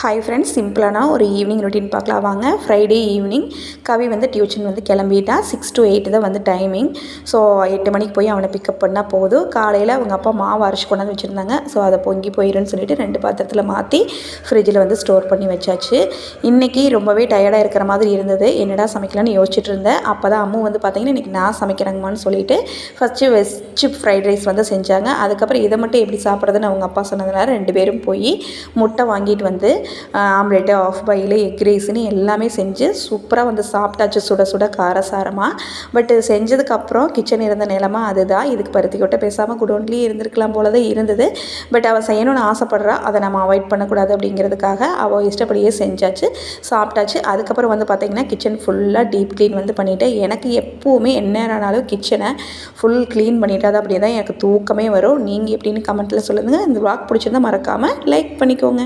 Hi friends சிம்பிளான ஒரு evening routine பார்க்கலாம். வாங்க ஃப்ரைடே ஈவினிங் கவி வந்து டியூஷன் வந்து கிளம்பிட்டா. சிக்ஸ் டு எயிட் தான் வந்து டைமிங் ஸோ எட்டு மணிக்கு போய் அவனை பிக்கப் பண்ணால் போதும். காலையில் அவங்க அப்பா மாவு அரைச்சி கொண்டாந்து வச்சுருந்தாங்க. ஸோ அதை பொங்கி போயிடும்னு சொல்லிட்டு ரெண்டு பாத்திரத்தில் மாற்றி ஃப்ரிட்ஜில் வந்து ஸ்டோர் பண்ணி வச்சாச்சு. இன்றைக்கி ரொம்பவே டயர்டாக இருக்கிற மாதிரி இருந்தது. என்னடா சமைக்கலான்னு யோசிச்சுட்டு இருந்தேன். அப்போ தான் அம்மு வந்து பார்த்திங்கன்னா இன்றைக்கி நான் சமைக்கிறேங்கம்மான்னு சொல்லிட்டு ஃபஸ்ட்டு வெஜ் ஃப்ரைட் ரைஸ் வந்து செஞ்சாங்க. அதுக்கப்புறம் இதை மட்டும் எப்படி சாப்பிட்றதுன்னு அவங்க அப்பா சொன்னதுனால ரெண்டு பேரும் போய் முட்டை வாங்கிட்டு வந்து ஆம்லேட்டு ஆஃப் பாயில் எக் ரைஸ்னு எல்லாமே செஞ்சு சூப்பராக வந்து சாப்பிட்டாச்சு சுட சுட காரசாரமாக பட் செஞ்சதுக்கப்புறம் கிச்சன் இருந்த நிலமா அதுதான் இதுக்கு பருத்தி கொட்டை பேசாமல் குடோன்லேயே இருந்திருக்கலாம் போல தான் இருந்தது. பட் அவள் செய்யணும்னு ஆசைப்பட்றா. அதை நம்ம அவாய்ட் பண்ணக்கூடாது அப்படிங்கிறதுக்காக அவள் இஷ்டப்படியே செஞ்சாச்சு சாப்பிட்டாச்சு. அதுக்கப்புறம் வந்து பார்த்திங்கன்னா கிச்சன் ஃபுல்லாக டீப் க்ளீன் வந்து பண்ணிவிட்டேன் எனக்கு எப்போவுமே என்ன ஆனாலும் கிச்சனை ஃபுல் க்ளீன் பண்ணிட்டாது தான் அப்படியே தான் எனக்கு தூக்கமே வரும். நீங்கள் எப்படின்னு கமெண்ட்டில் சொல்லுங்கள் இந்த வாக் பிடிச்சிருந்தா மறக்காமல் லைக் பண்ணிக்கோங்க.